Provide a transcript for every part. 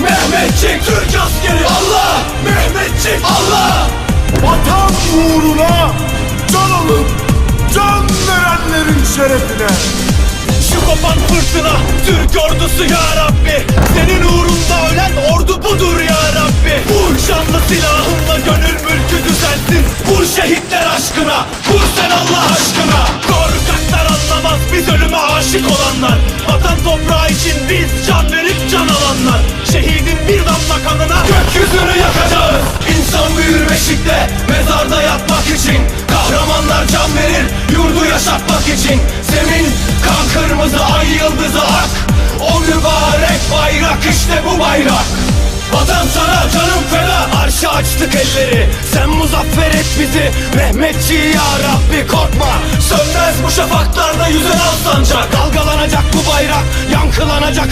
Mehmetçik Türk askeri. Allah! Mehmetçik Allah! Vatan uğruna can alıp can verenlerin şerefine. Şu kopan fırtına Türk ordusu ya Rabbi. Senin uğrunda ölen ordu budur ya Rabbi. Vur şanlı silahınla gönül mülkü düzelsin. Vur şehitler aşkına Vur sen Allah aşkına. Korkaklar anlamaz biz ölüme aşık olanlar beşikte Mezarda yatmak için Kahramanlar can verir Yurdu yaşatmak için. Zemin kan kırmızı ay yıldızı ak O mübarek bayrak işte bu bayrak. Vatan sana canım feda Arşa açtık elleri. Sen muzaffer et bizi Mehmetçi ya Rabbi korkma. Sönmez bu şafaklarda yüzen al sancak Dalgalanacak bu bayrak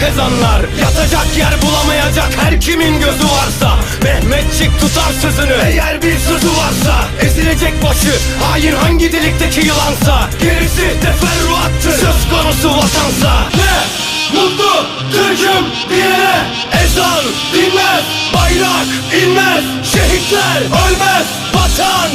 Yankılanacak ezanlar Yatacak yer bulamayacak her kimin gözü varsa. Mehmetçik tutar sözünü Eğer bir sözü varsa. Ezilecek başı Hain hangi delikteki yılansa. Gerisi teferruattır Söz konusu vatansa. Ne? Mutlu Türk'üm diyene Ezan dinmez Bayrak inmez Şehitler ölmez Vatan